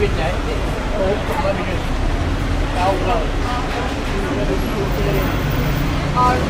Bir de soğuk alabilirsin. Daha uzak. Ağrı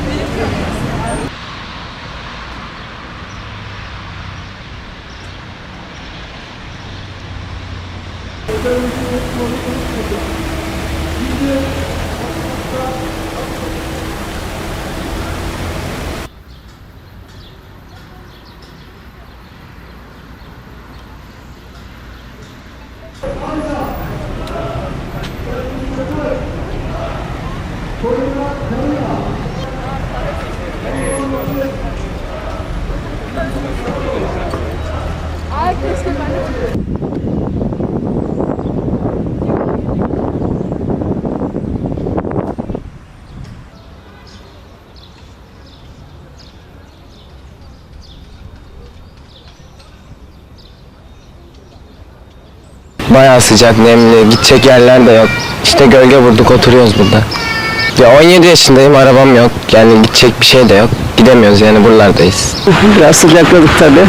Bayağı sıcak, nemli, gidecek yerler de yok. İşte gölge vurduk oturuyoruz burada. Ya 17 yaşındayım, arabam yok. Yani gidecek bir şey de yok. Gidemiyoruz yani buralardayız. Biraz sıcakladık tabi.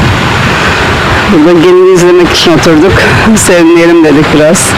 Burada gelin izlemek için oturduk. Serinleyelim dedik biraz.